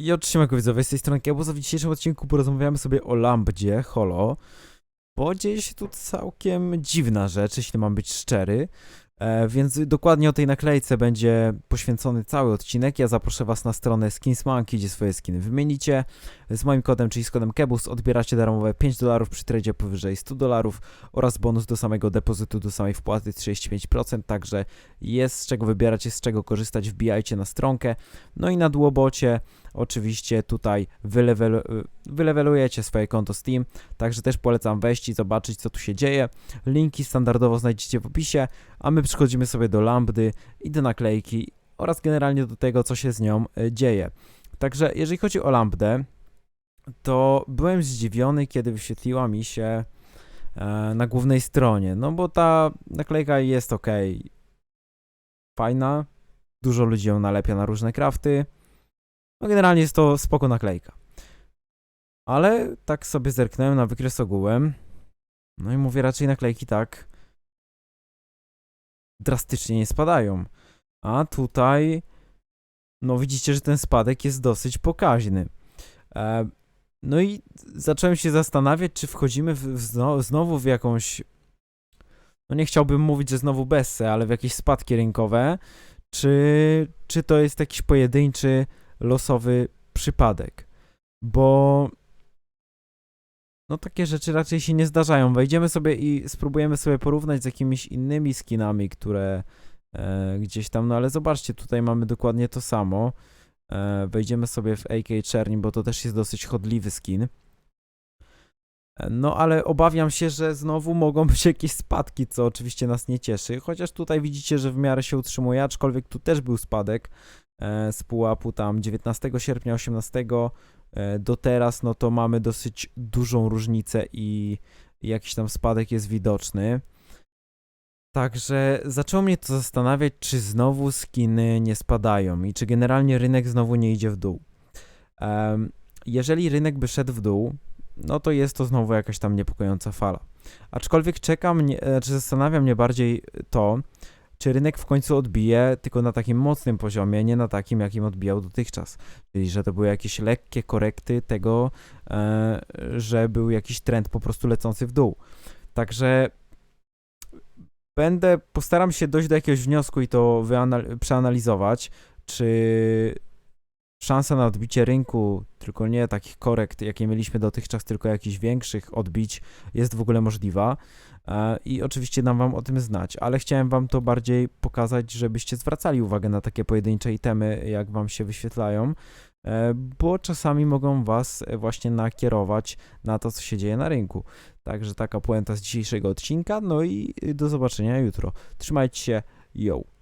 I oczywiście widzowie, z tej strony Kiełbus, a w dzisiejszym odcinku porozmawiamy sobie o Lambdzie Holo, bo dzieje się tu całkiem dziwna rzecz, jeśli mam być szczery, e, więc dokładnie o tej naklejce będzie poświęcony cały odcinek. Ja zaproszę was na stronę Skinsmonkey, gdzie swoje skiny wymienicie. Z moim kodem, czyli z kodem Kebus, odbieracie darmowe 5 dolarów przy tradzie powyżej 100 dolarów oraz bonus do samego depozytu, do samej wpłaty 35%, także jest z czego wybierać, jest z czego korzystać, wbijajcie na stronkę. No i na dłubocie oczywiście tutaj wylewelu, wylewelujecie swoje konto Steam, także też polecam wejść i zobaczyć co tu się dzieje. Linki standardowo znajdziecie w opisie, a my przechodzimy sobie do lambdy i do naklejki oraz generalnie do tego co się z nią e, dzieje. Także jeżeli chodzi o lambdę, to byłem zdziwiony kiedy wyświetliła mi się e, na głównej stronie, no bo ta naklejka jest ok, fajna, dużo ludzi ją nalepia na różne krafty, no generalnie jest to spoko naklejka. Ale tak sobie zerknąłem na wykres ogółem. No i mówię, raczej naklejki tak drastycznie nie spadają. A tutaj, no widzicie, że ten spadek jest dosyć pokaźny. E, no i zacząłem się zastanawiać, czy wchodzimy w, w zno, znowu w jakąś. No nie chciałbym mówić, że znowu bessę, ale w jakieś spadki rynkowe, czy, czy to jest jakiś pojedynczy losowy przypadek, bo no takie rzeczy raczej się nie zdarzają. Wejdziemy sobie i spróbujemy sobie porównać z jakimiś innymi skinami, które e, gdzieś tam, no ale zobaczcie, tutaj mamy dokładnie to samo. E, wejdziemy sobie w AK Czerni, bo to też jest dosyć chodliwy skin. E, No, ale obawiam się, że znowu mogą być jakieś spadki, co oczywiście nas nie cieszy. Chociaż tutaj widzicie, że w miarę się utrzymuje, aczkolwiek tu też był spadek e, z pułapu tam 19 sierpnia, 18 e, do teraz, no to mamy dosyć dużą różnicę i jakiś tam spadek jest widoczny. Także zaczęło mnie to zastanawiać, czy znowu skiny nie spadają i czy generalnie rynek znowu nie idzie w dół. Jeżeli rynek by szedł w dół, no to jest to znowu jakaś tam niepokojąca fala. Aczkolwiek czeka mnie, znaczy zastanawia mnie bardziej to, czy rynek w końcu odbije tylko na takim mocnym poziomie, nie na takim, jakim odbijał dotychczas. Czyli, że to były jakieś lekkie korekty tego, e, że był jakiś trend po prostu lecący w dół. Także będę, postaram się dojść do jakiegoś wniosku i to przeanalizować, czy szansa na odbicie rynku, tylko nie takich korekt, jakie mieliśmy dotychczas, tylko jakichś większych odbić, jest w ogóle możliwa. E, I oczywiście dam wam o tym znać, ale chciałem wam to bardziej pokazać, żebyście zwracali uwagę na takie pojedyncze itemy, jak wam się wyświetlają, e, bo czasami mogą was właśnie nakierować na to, co się dzieje na rynku. Także taka puenta z dzisiejszego odcinka, no i do zobaczenia jutro. Trzymajcie się, yo!